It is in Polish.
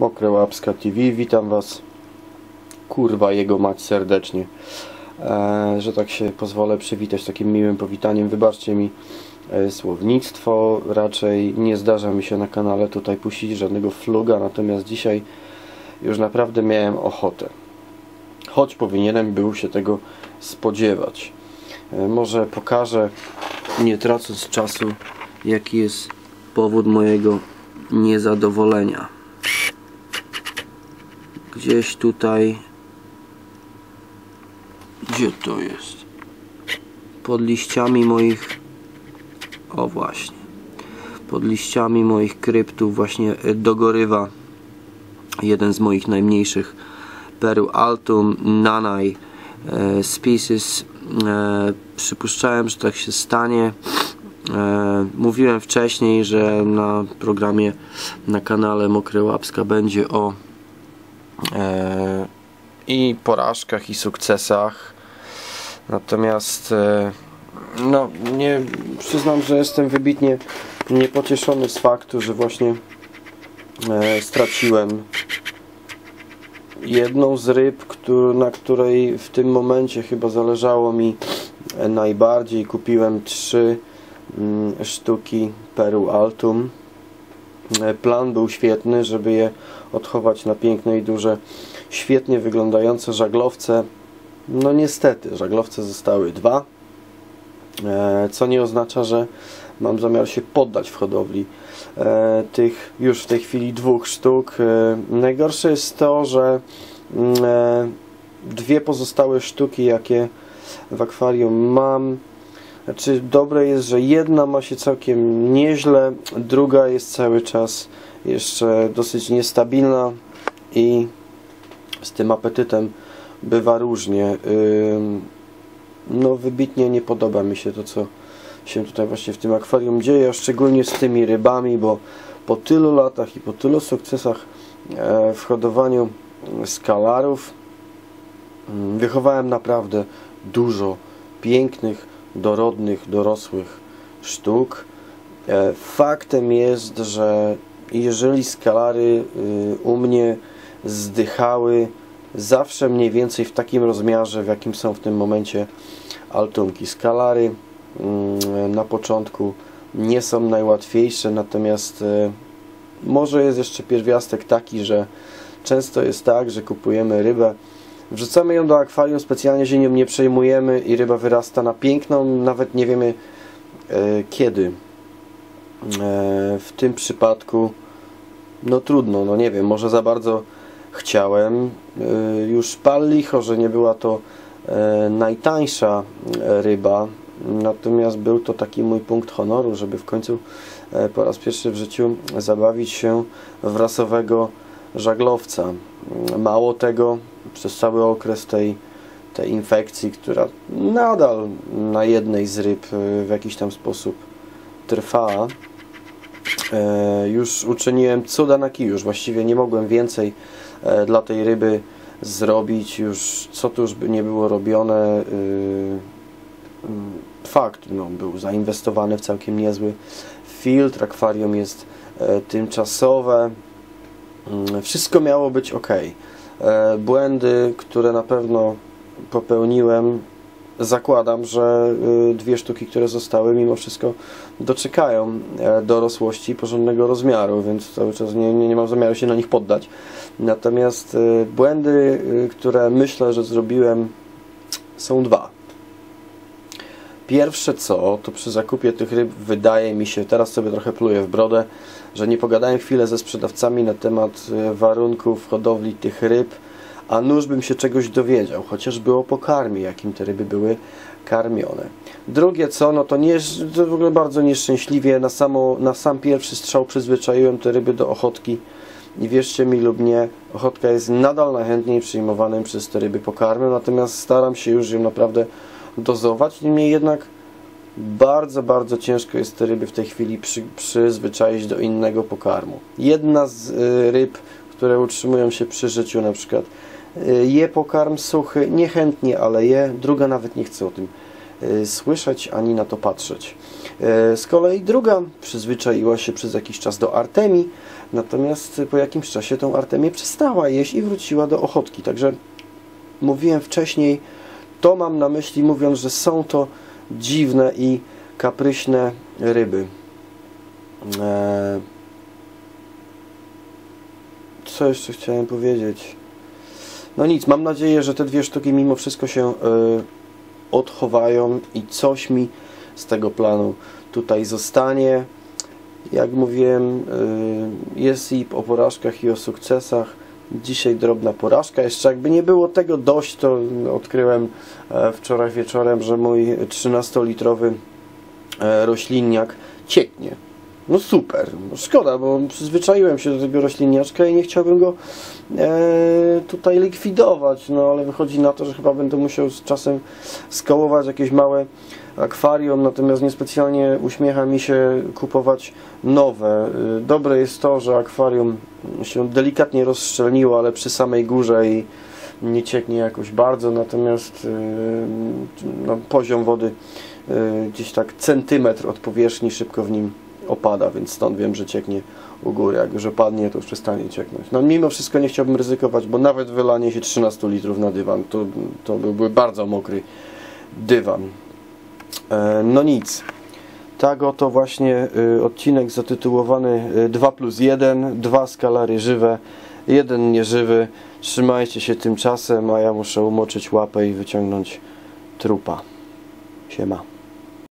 Mokre Łapska TV. Witam Was, kurwa jego mać serdecznie. E, że tak się pozwolę przywitać takim miłym powitaniem. Wybaczcie mi e, słownictwo. Raczej nie zdarza mi się na kanale tutaj puścić żadnego fluga, natomiast dzisiaj już naprawdę miałem ochotę. Choć powinienem był się tego spodziewać. E, może pokażę, nie tracąc czasu, jaki jest powód mojego niezadowolenia. Gdzieś tutaj. Gdzie to jest? Pod liściami moich. O właśnie. Pod liściami moich kryptów właśnie e, dogorywa jeden z moich najmniejszych perł Altum Nanai e, Species. E, przypuszczałem, że tak się stanie. E, mówiłem wcześniej, że na programie na kanale Mokre Łapska będzie o i porażkach i sukcesach. Natomiast e, no nie przyznam, że jestem wybitnie niepocieszony z faktu, że właśnie e, straciłem jedną z ryb, na której w tym momencie chyba zależało mi e, najbardziej. Kupiłem trzy mm, sztuki Peru Altum. E, Plan był świetny, żeby je odchować na piękne i duże, świetnie wyglądające żaglowce. No niestety, żaglowce zostały dwa, e, co nie oznacza, że mam zamiar się poddać w hodowli e, tych już w tej chwili dwóch sztuk. Najgorsze jest to, że mm, dwie pozostałe sztuki, jakie w akwarium mam, znaczy dobre jest, że jedna ma się całkiem nieźle, druga jest cały czas jeszcze dosyć niestabilna i z tym apetytem bywa różnie. No wybitnie nie podoba mi się to, co się tutaj właśnie w tym akwarium dzieje, a szczególnie z tymi rybami, bo po tylu latach i po tylu sukcesach e, w hodowaniu skalarów mm, wychowałem naprawdę dużo pięknych, dorodnych, dorosłych sztuk. E, Faktem jest, że jeżeli skalary y, u mnie zdychały zawsze mniej więcej w takim rozmiarze, w jakim są w tym momencie altumki. Skalary mm, na początku nie są najłatwiejsze, natomiast e, może jest jeszcze pierwiastek taki, że często jest tak, że kupujemy rybę, wrzucamy ją do akwarium, specjalnie się nią nie przejmujemy i ryba wyrasta na piękną, nawet nie wiemy e, kiedy. E, w tym przypadku no trudno, no nie wiem, może za bardzo chciałem. E, Już pal licho, że nie była to e, najtańsza e, ryba, natomiast był to taki mój punkt honoru, żeby w końcu e, po raz pierwszy w życiu zabawić się w rasowego żaglowca. Mało tego, przez cały okres tej, tej infekcji, która nadal na jednej z ryb e, w jakiś tam sposób trwa, e, już uczyniłem cuda na już właściwie nie mogłem więcej e, dla tej ryby zrobić, już co tu już by nie było robione, y, mm, fakt, no, był zainwestowany w całkiem niezły filtr, akwarium jest e, tymczasowe, wszystko miało być ok. E, Błędy, które na pewno popełniłem, zakładam, że y, dwie sztuki, które zostały, mimo wszystko doczekają e, dorosłości porządnego rozmiaru, więc cały czas nie, nie, nie mam zamiaru się na nich poddać. Natomiast y, błędy, y, które myślę, że zrobiłem, są dwa. Pierwsze co, to przy zakupie tych ryb wydaje mi się, teraz sobie trochę pluję w brodę, że nie pogadałem chwilę ze sprzedawcami na temat e, warunków hodowli tych ryb, a nuż bym się czegoś dowiedział, chociażby o pokarmie, jakim te ryby były karmione. Drugie co, no to, nie, to w ogóle bardzo nieszczęśliwie na, samo, na sam pierwszy strzał przyzwyczaiłem te ryby do ochotki i wierzcie mi lub nie, ochotka jest nadal najchętniej przyjmowanym przez te ryby pokarmem, natomiast staram się już ją naprawdę dozować, niemniej jednak bardzo, bardzo ciężko jest te ryby w tej chwili przy, przyzwyczaić do innego pokarmu. Jedna z y, ryb, które utrzymują się przy życiu na przykład y, je pokarm suchy, niechętnie, ale je, druga nawet nie chce o tym y, słyszeć ani na to patrzeć. Z kolei druga przyzwyczaiła się przez jakiś czas do artemii, Natomiast po jakimś czasie tą Artemię przestała jeść i wróciła do ochotki. Także mówiłem wcześniej, to mam na myśli mówiąc, że są to dziwne i kapryśne ryby. Eee, co jeszcze chciałem powiedzieć? No nic, mam nadzieję, że te dwie sztuki mimo wszystko się e, odchowają i coś mi z tego planu tutaj zostanie. Jak mówiłem, e, jest i o porażkach i o sukcesach. Dzisiaj drobna porażka. Jeszcze jakby nie było tego dość, to odkryłem e, wczoraj wieczorem, że mój 13-litrowy e, roślinniak cieknie. No super, no szkoda, bo przyzwyczaiłem się do tego roślinniaczka i nie chciałbym go e, tutaj likwidować, no ale wychodzi na to, że chyba będę musiał z czasem skałować jakieś małe akwarium, natomiast niespecjalnie uśmiecha mi się kupować nowe. E, Dobre jest to, że akwarium się delikatnie rozszczelniło, ale przy samej górze i nie cieknie jakoś bardzo, natomiast e, no, poziom wody e, gdzieś tak centymetr od powierzchni szybko w nim opada, więc stąd wiem, że cieknie u góry. Jak już opadnie, to już przestanie cieknąć. No mimo wszystko nie chciałbym ryzykować, bo nawet wylanie się 13 litrów na dywan, to, to byłby bardzo mokry dywan. E, no nic. Tak oto właśnie y, odcinek zatytułowany y, 2 plus 1, dwa skalary żywe, jeden nieżywy. Trzymajcie się tymczasem, a ja muszę umoczyć łapę i wyciągnąć trupa. Siema.